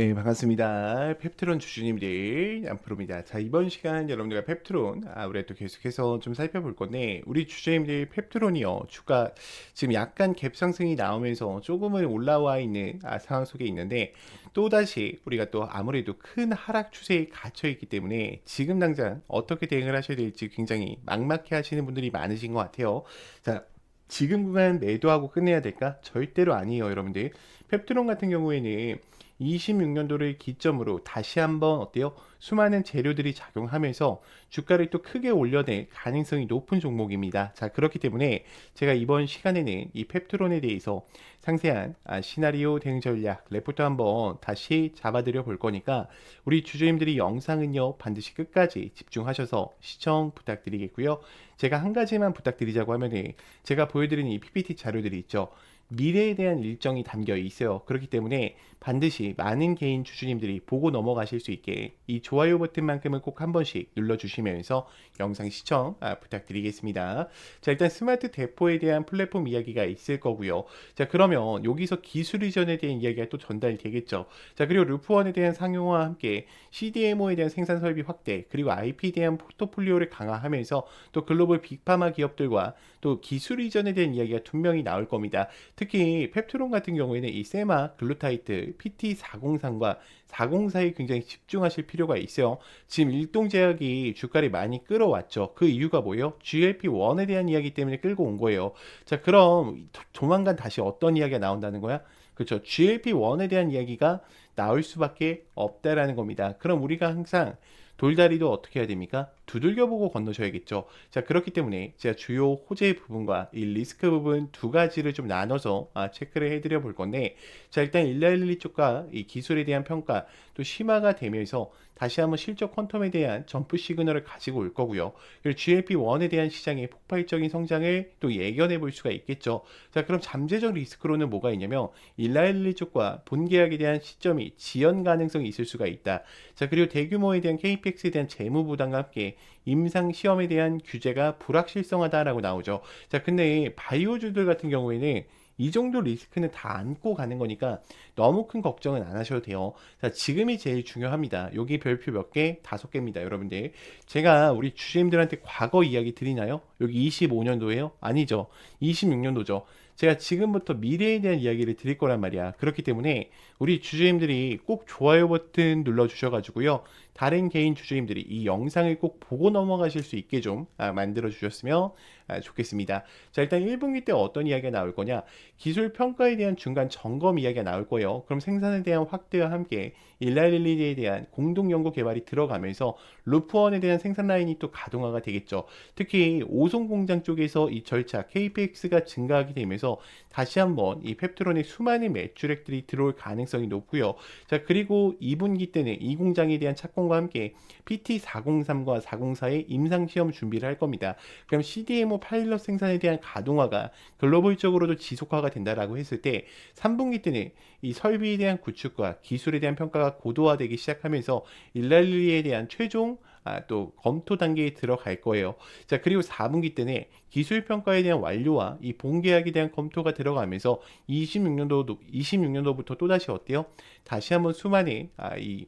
네, 반갑습니다. 펩트론 주주님들, 양프로입니다. 자, 이번 시간 여러분들과 펩트론, 아, 또 계속해서 좀 살펴볼 건데, 우리 주주님들 펩트론이요, 주가 지금 약간 갭 상승이 나오면서 조금은 올라와 있는 아, 상황 속에 있는데, 또다시 우리가 또 아무래도 큰 하락 추세에 갇혀 있기 때문에 지금 당장 어떻게 대응을 하셔야 될지 굉장히 막막해 하시는 분들이 많으신 것 같아요. 자, 지금 구간 매도하고 끝내야 될까? 절대로 아니에요, 여러분들. 펩트론 같은 경우에는 26년도를 기점으로 다시 한번 어때요? 수많은 재료들이 작용하면서 주가를 또 크게 올려낼 가능성이 높은 종목입니다. 자, 그렇기 때문에 제가 이번 시간에는 이 펩트론에 대해서 상세한 아, 시나리오 대응 전략 레포트 한번 다시 잡아드려 볼 거니까 우리 주주님들이 영상은요 반드시 끝까지 집중하셔서 시청 부탁드리겠고요. 제가 한 가지만 부탁드리자고 하면은 제가 보여드리는 이 PPT 자료들이 있죠. 미래에 대한 일정이 담겨 있어요. 그렇기 때문에 반드시 많은 개인 주주님들이 보고 넘어가실 수 있게 이 좋아요 버튼만큼은 꼭 한 번씩 눌러주시면서 영상 시청 아, 부탁드리겠습니다. 자, 일단 스마트 대포에 대한 플랫폼 이야기가 있을 거고요. 자, 그러면 여기서 기술 이전에 대한 이야기가 또 전달이 되겠죠. 자, 그리고 루프원에 대한 상용화와 함께 CDMO에 대한 생산 설비 확대, 그리고 IP에 대한 포트폴리오를 강화하면서 또 글로벌 빅파마 기업들과 또 기술 이전에 대한 이야기가 분명히 나올 겁니다. 특히 펩트론 같은 경우에는 이 세마, 글루타이트, PT403과 404에 굉장히 집중하실 필요가 있어요. 지금 일동제약이 주가를 많이 끌어왔죠. 그 이유가 뭐예요? GLP-1에 대한 이야기 때문에 끌고 온 거예요. 자, 그럼 조만간 다시 어떤 이야기가 나온다는 거야? 그렇죠. GLP-1에 대한 이야기가 나올 수밖에 없다라는 겁니다. 그럼 우리가 항상 돌다리도 어떻게 해야 됩니까? 두들겨 보고 건너셔야겠죠. 자, 그렇기 때문에 제가 주요 호재 부분과 이 리스크 부분 두 가지를 좀 나눠서 아, 체크를 해드려 볼 건데, 자, 일단 일라일리 쪽과 이 기술에 대한 평가 또 심화가 되면서 다시 한번 실적 퀀텀에 대한 점프 시그널을 가지고 올 거고요. 그리고 GLP-1에 대한 시장의 폭발적인 성장을 또 예견해 볼 수가 있겠죠. 자, 그럼 잠재적 리스크로는 뭐가 있냐면 일라일리 쪽과 본계약에 대한 시점이 지연 가능성이 있을 수가 있다. 자, 그리고 대규모에 대한 KPX에 대한 재무 부담과 함께 임상 시험에 대한 규제가 불확실성하다라고 나오죠. 자, 근데 바이오주들 같은 경우에는 이 정도 리스크는 다 안고 가는 거니까 너무 큰 걱정은 안 하셔도 돼요. 자, 지금이 제일 중요합니다. 여기 별표 몇 개? 다섯 개입니다, 여러분들. 제가 우리 주주님들한테 과거 이야기 드리나요? 여기 25년도예요? 아니죠. 26년도죠. 제가 지금부터 미래에 대한 이야기를 드릴 거란 말이야. 그렇기 때문에 우리 주주님들이 꼭 좋아요 버튼 눌러 주셔가지고요. 다른 개인 주주님들이 이 영상을 꼭 보고 넘어가실 수 있게 좀 아, 만들어 주셨으면 아, 좋겠습니다. 자, 일단 1분기 때 어떤 이야기가 나올 거냐? 기술 평가에 대한 중간 점검 이야기가 나올 거예요. 그럼 생산에 대한 확대와 함께 일라일리에 대한 공동 연구 개발이 들어가면서 루프원에 대한 생산 라인이 또 가동화가 되겠죠. 특히 오송 공장 쪽에서 이 절차 KPX가 증가하게 되면서 다시 한번 이 펩트론의 수많은 매출액들이 들어올 가능성이 높고요. 자, 그리고 2분기 때는 이 공장에 대한 착공과 함께 PT403과 404의 임상 시험 준비를 할 겁니다. 그럼 CDMO 파일럿 생산에 대한 가동화가 글로벌적으로도 지속화가 된다라고 했을 때 3분기 때는 이 설비에 대한 구축과 기술에 대한 평가가 고도화되기 시작하면서 일랄리에 대한 최종 아, 또 검토 단계에 들어갈 거예요. 자, 그리고 4분기 때는 기술 평가에 대한 완료와 이 본계약에 대한 검토가 들어가면서 26년도 26년도부터 또다시 어때요? 다시 한번 수많은 아, 이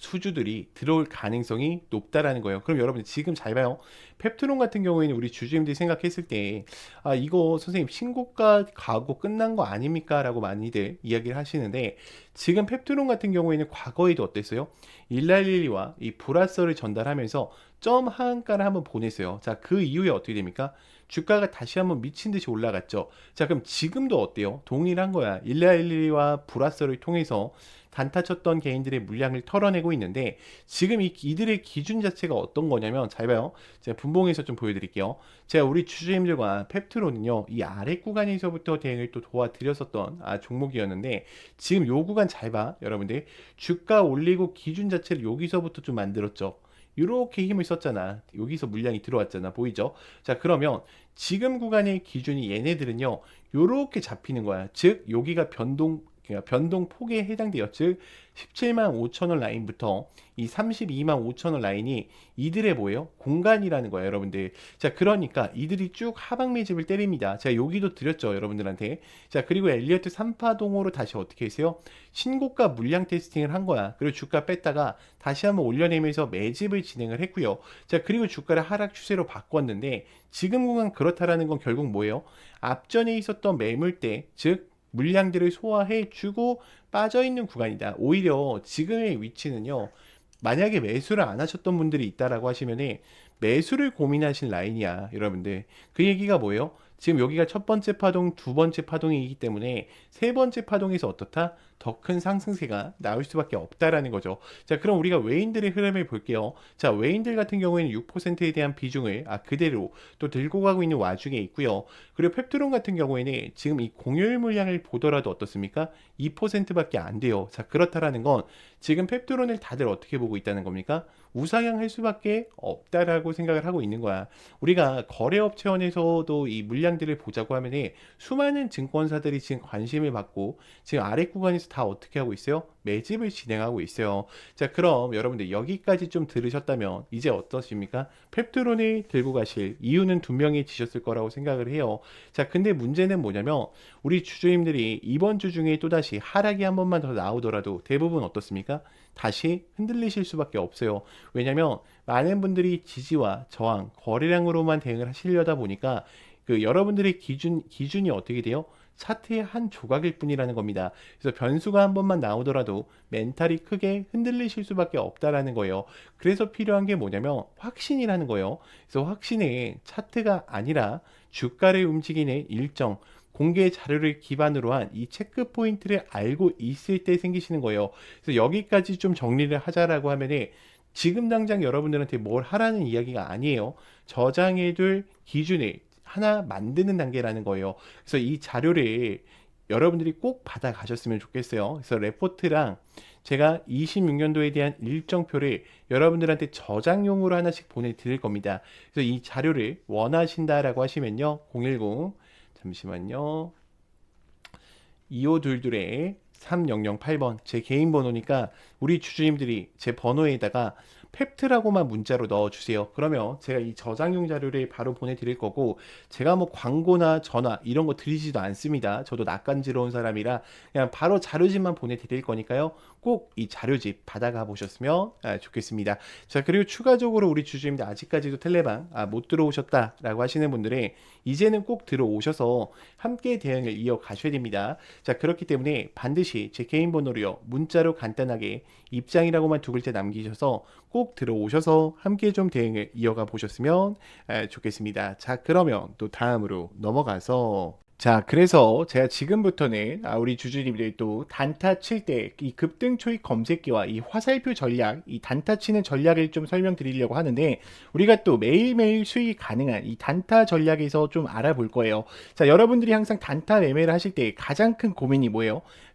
수주들이 들어올 가능성이 높다라는 거예요. 그럼 여러분 지금 잘 봐요. 펩트론 같은 경우에는 우리 주주님들이 생각했을 때, 아, 이거 선생님 신고가 가고 끝난 거 아닙니까? 라고 많이들 이야기를 하시는데, 지금 펩트론 같은 경우에는 과거에도 어땠어요? 일랄릴리와 이 보라서를 전달하면서 점 하한가를 한번 보냈어요. 자, 그 이후에 어떻게 됩니까? 주가가 다시 한번 미친 듯이 올라갔죠. 자, 그럼 지금도 어때요? 동일한 거야. 일라일리와 브라서를 통해서 단타 쳤던 개인들의 물량을 털어내고 있는데 지금 이 이들의 기준 자체가 어떤 거냐면 잘 봐요. 제가 분봉에서 좀 보여드릴게요. 제가 우리 주주님들과 펩트론은요 이 아래 구간에서부터 대응을 또 도와드렸었던 아, 종목이었는데 지금 요 구간 잘 봐, 여러분들 주가 올리고 기준 자체를 여기서부터 좀 만들었죠. 이렇게 힘을 썼잖아. 여기서 물량이 들어왔잖아. 보이죠? 자, 그러면 지금 구간의 기준이 얘네들은요. 이렇게 잡히는 거야. 즉 여기가 변동 그러니까 변동 폭에 해당돼요. 즉 17만 5천 원 라인부터 이 32만 5천 원 라인이 이들의 뭐예요? 공간이라는 거예요, 여러분들. 자, 그러니까 이들이 쭉 하방 매집을 때립니다. 제가 여기도 드렸죠, 여러분들한테. 자, 그리고 엘리어트 3파동으로 다시 어떻게 했어요? 신고가 물량 테스팅을 한 거야. 그리고 주가 뺐다가 다시 한번 올려내면서 매집을 진행을 했고요. 자, 그리고 주가를 하락 추세로 바꿨는데 지금 구간 그렇다라는 건 결국 뭐예요? 앞전에 있었던 매물대, 즉 물량들을 소화해 주고 빠져 있는 구간이다. 오히려 지금의 위치는요. 만약에 매수를 안 하셨던 분들이 있다라고 하시면은 매수를 고민하신 라인이야, 여러분들. 그 얘기가 뭐예요? 지금 여기가 첫 번째 파동, 두 번째 파동이기 때문에 세 번째 파동에서 어떻다? 더 큰 상승세가 나올 수밖에 없다라는 거죠. 자, 그럼 우리가 외인들의 흐름을 볼게요. 자, 외인들 같은 경우에는 6%에 대한 비중을 아, 그대로 또 들고 가고 있는 와중에 있고요. 그리고 펩트론 같은 경우에는 지금 이 공유일 물량을 보더라도 어떻습니까? 2%밖에 안 돼요. 자, 그렇다라는 건 지금 펩트론을 다들 어떻게 보고 있다는 겁니까? 우상향할 수밖에 없다라고 생각을 하고 있는 거야. 우리가 거래업체원에서도 이 물량들을 보자고 하면은 수많은 증권사들이 지금 관심을 받고 지금 아래 구간에서 다 어떻게 하고 있어요? 매집을 진행하고 있어요. 자, 그럼 여러분들 여기까지 좀 들으셨다면 이제 어떠십니까? 펩트론을 들고 가실 이유는 분명해지셨을 거라고 생각을 해요. 자, 근데 문제는 뭐냐면 우리 주주님들이 이번 주 중에 또다시 하락이 한 번만 더 나오더라도 대부분 어떻습니까? 다시 흔들리실 수밖에 없어요. 왜냐면 많은 분들이 지지와 저항, 거래량으로만 대응을 하시려다 보니까 그 여러분들의 기준 기준이 어떻게 돼요? 차트의 한 조각일 뿐이라는 겁니다. 그래서 변수가 한 번만 나오더라도 멘탈이 크게 흔들리실 수밖에 없다라는 거예요. 그래서 필요한 게 뭐냐면 확신이라는 거예요. 그래서 확신은 차트가 아니라 주가를 움직이는 일정 공개 자료를 기반으로 한 이 체크 포인트를 알고 있을 때 생기시는 거예요. 그래서 여기까지 좀 정리를 하자라고 하면은 지금 당장 여러분들한테 뭘 하라는 이야기가 아니에요. 저장해둘 기준을 하나 만드는 단계라는 거예요. 그래서 이 자료를 여러분들이 꼭 받아 가셨으면 좋겠어요. 그래서 레포트랑 제가 26년도에 대한 일정표를 여러분들한테 저장용으로 하나씩 보내드릴 겁니다. 그래서 이 자료를 원하신다라고 하시면요. 010 잠시만요. 2522에 3008번 제 개인 번호니까 우리 주주님들이 제 번호에다가 펩트라고만 문자로 넣어주세요. 그러면 제가 이 저장용 자료를 바로 보내드릴 거고 제가 뭐 광고나 전화 이런 거 드리지도 않습니다. 저도 낯간지러운 사람이라 그냥 바로 자료집만 보내드릴 거니까요. 꼭 이 자료집 받아가 보셨으면 아, 좋겠습니다. 자 그리고 추가적으로 우리 주주님들 아직까지도 텔레방 아, 못 들어오셨다라고 하시는 분들은 이제는 꼭 들어오셔서 함께 대응을 이어가셔야 됩니다. 자 그렇기 때문에 반드시 제 개인 번호로요 문자로 간단하게 입장이라고만 두 글자 남기셔서 꼭 들어오셔서 함께 좀 대응을 이어가 보셨으면 아, 좋겠습니다. 자 그러면 또 다음으로 넘어가서 자, 그래서 제가 지금부터는 아, 우리 주주님들이 또 단타 칠 때 이 급등 초입 검색기와 이 화살표 전략, 이 단타 치는 전략을 좀 설명드리려고 하는데 우리가 또 매일매일 수익이 가능한 이 단타 전략에서 좀 알아볼 거예요. 자, 여러분들이 항상 단타 매매를 하실 때 가장 큰 고민이 뭐예요?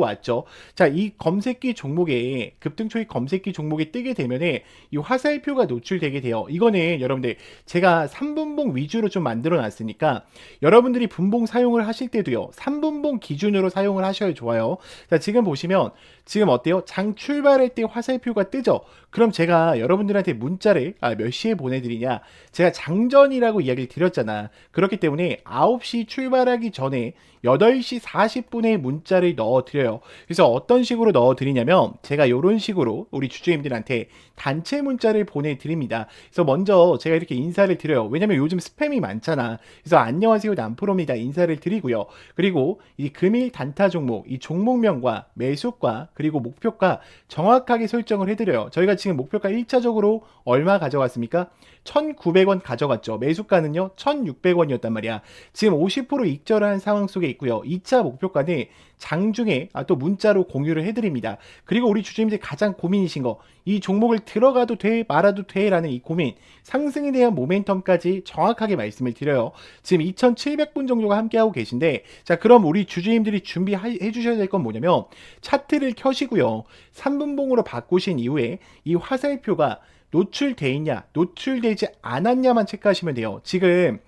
왔죠. 자, 이 검색기 종목에 급등 초입 검색기 종목에 뜨게 되면은 이 화살표가 노출되게 돼요. 이거는 여러분들 제가 3분봉 위주로 좀 만들어 놨으니까 여러분들이 분봉 사용을 하실 때도요. 3분봉 기준으로 사용을 하셔야 좋아요. 자, 지금 보시면 지금 어때요? 장 출발할 때 화살표가 뜨죠? 그럼 제가 여러분들한테 문자를 아, 몇 시에 보내드리냐? 제가 장전이라고 이야기를 드렸잖아. 그렇기 때문에 9시 출발하기 전에 8시 40분에 문자를 넣어드려요. 그래서 어떤 식으로 넣어드리냐면 제가 이런 식으로 우리 주주님들한테 단체 문자를 보내드립니다. 그래서 먼저 제가 이렇게 인사를 드려요. 왜냐면 요즘 스팸이 많잖아. 그래서 안녕하세요 남프로입니다. 인사를 드리고요. 그리고 이 금일 단타 종목, 이 종목명과 매수가 그리고 목표가 정확하게 설정을 해드려요. 저희가 지금 목표가 1차적으로 얼마 가져갔습니까? 1,900원 가져갔죠. 매수가는요, 1,600원이었단 말이야. 지금 50% 익절한 상황 속에 있고요. 2차 목표가는 장중에 아, 또 문자로 공유를 해드립니다. 그리고 우리 주주님들 가장 고민이신 거, 이 종목을 들어가도 돼, 말아도 돼? 라는 이 고민, 상승에 대한 모멘텀까지 정확하게 말씀을 드려요. 지금 2,700분 정도가 함께하고 계신데, 자, 그럼 우리 주주님들이 준비해 주셔야 될 건 뭐냐면, 차트를 켜시고요. 3분봉으로 바꾸신 이후에 이 화살표가 노출돼 있냐, 노출되지 않았냐만 체크하시면 돼요. 지금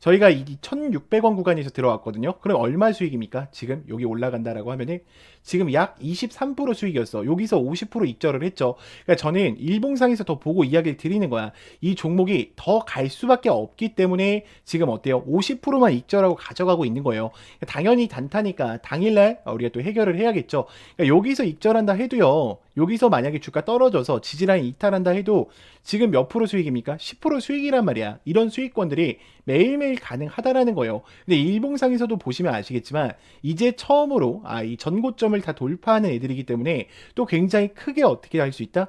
저희가 이 1,600원 구간에서 들어왔거든요. 그럼 얼마 수익입니까? 지금 여기 올라간다라고 하면은 지금 약 23% 수익이었어. 여기서 50% 익절을 했죠. 그러니까 저는 일봉상에서 더 보고 이야기를 드리는 거야. 이 종목이 더 갈 수밖에 없기 때문에 지금 어때요? 50%만 익절하고 가져가고 있는 거예요. 당연히 단타니까 당일날 우리가 또 해결을 해야겠죠. 그러니까 여기서 익절한다 해도요. 여기서 만약에 주가 떨어져서 지지라인 이탈한다 해도 지금 몇 프로 수익입니까? 10% 수익이란 말이야. 이런 수익권들이 매일매일 가능하다라는 거예요. 근데 일봉상에서도 보시면 아시겠지만 이제 처음으로 아, 이 전고점을 다 돌파하는 애들이기 때문에 또 굉장히 크게 어떻게 할 수 있다?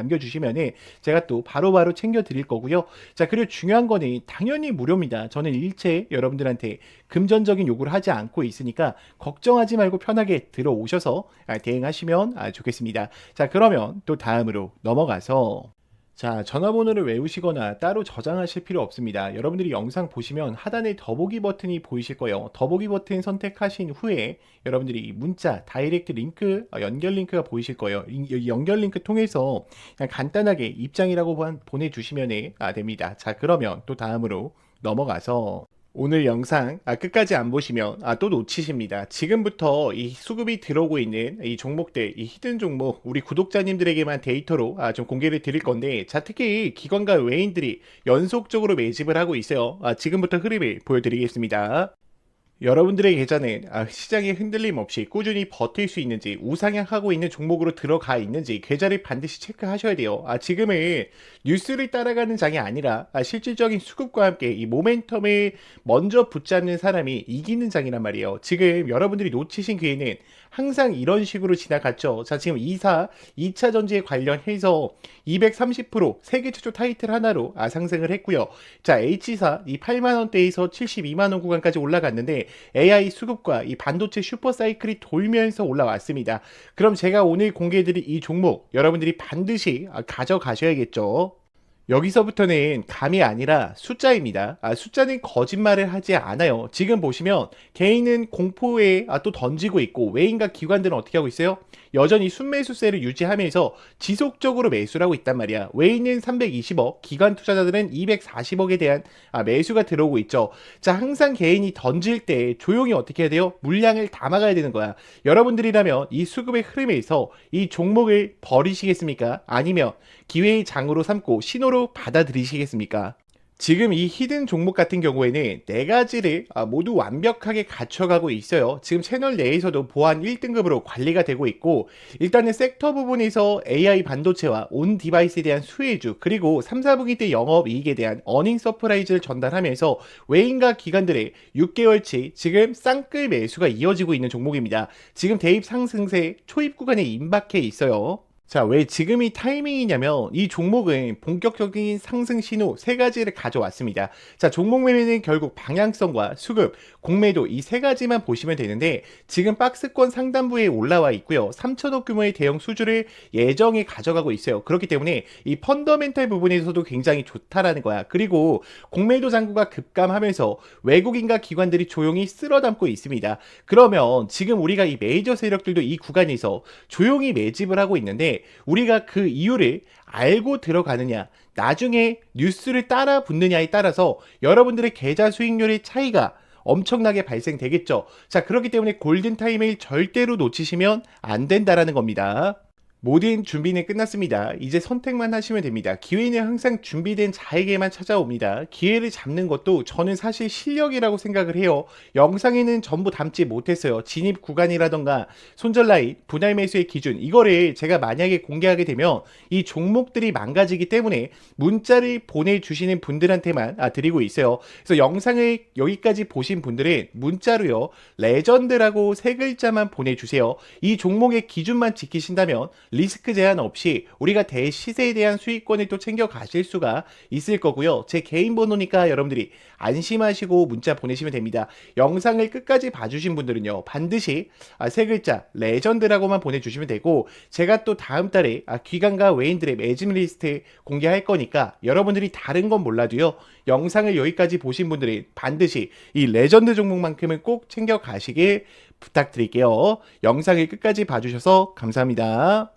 남겨주시면은 제가 또 바로바로 챙겨 드릴 거고요. 자, 그리고 중요한 거는 당연히 무료입니다. 저는 일체 여러분들한테 금전적인 요구를 하지 않고 있으니까 걱정하지 말고 편하게 들어오셔서 아, 대응하시면 아, 좋겠습니다. 자, 그러면 또 다음으로 넘어가서 자, 전화번호를 외우시거나 따로 저장하실 필요 없습니다. 여러분들이 영상 보시면 하단에 더보기 버튼이 보이실 거예요. 더보기 버튼 선택하신 후에 여러분들이 문자, 다이렉트 링크, 어, 연결 링크가 보이실 거예요. 이 연결 링크 통해서 그냥 간단하게 입장이라고 보내주시면 아, 됩니다. 자, 그러면 또 다음으로 넘어가서 오늘 영상 아, 끝까지 안 보시면 아, 또 놓치십니다. 지금부터 이 수급이 들어오고 있는 이 종목들, 이 히든 종목 우리 구독자님들에게만 데이터로 아, 좀 공개를 드릴 건데 자 특히 기관과 외인들이 연속적으로 매집을 하고 있어요. 아, 지금부터 흐름을 보여드리겠습니다. 여러분들의 계좌는 아, 시장에 흔들림 없이 꾸준히 버틸 수 있는지 우상향하고 있는 종목으로 들어가 있는지 계좌를 반드시 체크하셔야 돼요. 아, 지금은 뉴스를 따라가는 장이 아니라 아, 실질적인 수급과 함께 이 모멘텀을 먼저 붙잡는 사람이 이기는 장이란 말이에요. 지금 여러분들이 놓치신 기회는 항상 이런 식으로 지나갔죠. 자, 지금 2사, 2차 전지에 관련해서 230% 세계 최초 타이틀 하나로 아, 상승을 했고요. 자, H사 이 8만 원대에서 72만 원 구간까지 올라갔는데 AI 수급과 이 반도체 슈퍼 사이클이 돌면서 올라왔습니다. 그럼 제가 오늘 공개해드릴 이 종목 여러분들이 반드시 아, 가져가셔야겠죠. 여기서부터는 감이 아니라 숫자입니다. 아, 숫자는 거짓말을 하지 않아요. 지금 보시면 개인은 공포에 아, 또 던지고 있고 외인과 기관들은 어떻게 하고 있어요? 여전히 순매수세를 유지하면서 지속적으로 매수를 하고 있단 말이야. 외인은 320억, 기관 투자자들은 240억에 대한 아, 매수가 들어오고 있죠. 자, 항상 개인이 던질 때 조용히 어떻게 해야 돼요? 물량을 담아가야 되는 거야. 여러분들이라면 이 수급의 흐름에서 이 종목을 버리시겠습니까? 아니면 기회의 장으로 삼고 신호로 받아들이시겠습니까? 지금 이 히든 종목 같은 경우에는 네 가지를 아, 모두 완벽하게 갖춰가고 있어요. 지금 채널 내에서도 보안 1등급으로 관리가 되고 있고 일단은 섹터 부분에서 AI 반도체와 온 디바이스에 대한 수혜주 그리고 3, 4분기 때 영업 이익에 대한 어닝 서프라이즈를 전달하면서 외인과 기관들의 6개월치 지금 쌍끌 매수가 이어지고 있는 종목입니다. 지금 대입 상승세 초입 구간에 임박해 있어요. 자, 왜 지금이 타이밍이냐면 이 종목은 본격적인 상승 신호 세 가지를 가져왔습니다. 자, 종목 매매는 결국 방향성과 수급, 공매도 이 세 가지만 보시면 되는데 지금 박스권 상단부에 올라와 있고요. 3천억 규모의 대형 수주를 예정에 가져가고 있어요. 그렇기 때문에 이 펀더멘탈 부분에서도 굉장히 좋다라는 거야. 그리고 공매도 잔고가 급감하면서 외국인과 기관들이 조용히 쓸어담고 있습니다. 그러면 지금 우리가 이 메이저 세력들도 이 구간에서 조용히 매집을 하고 있는데 우리가 그 이유를 알고 들어가느냐, 나중에 뉴스를 따라 붙느냐에 따라서 여러분들의 계좌 수익률의 차이가 엄청나게 발생되겠죠. 자, 그렇기 때문에 골든타임을 절대로 놓치시면 안 된다라는 겁니다. 모든 준비는 끝났습니다. 이제 선택만 하시면 됩니다. 기회는 항상 준비된 자에게만 찾아옵니다. 기회를 잡는 것도 저는 사실 실력이라고 생각을 해요. 영상에는 전부 담지 못했어요. 진입 구간이라던가 손절 라인, 분할 매수의 기준 이거를 제가 만약에 공개하게 되면 이 종목들이 망가지기 때문에 문자를 보내주시는 분들한테만 아, 드리고 있어요. 그래서 영상을 여기까지 보신 분들은 문자로요. 레전드라고 세 글자만 보내주세요. 이 종목의 기준만 지키신다면 리스크 제한 없이 우리가 대시세에 대한 수익권을 또 챙겨 가실 수가 있을 거고요. 제 개인 번호니까 여러분들이 안심하시고 문자 보내시면 됩니다. 영상을 끝까지 봐주신 분들은요. 반드시 아, 세 글자 레전드라고만 보내주시면 되고 제가 또 다음 달에 아, 기관과 외인들의 매짐 리스트 공개할 거니까 여러분들이 다른 건 몰라도요. 영상을 여기까지 보신 분들은 반드시 이 레전드 종목만큼은 꼭 챙겨 가시길 부탁드릴게요. 영상을 끝까지 봐주셔서 감사합니다.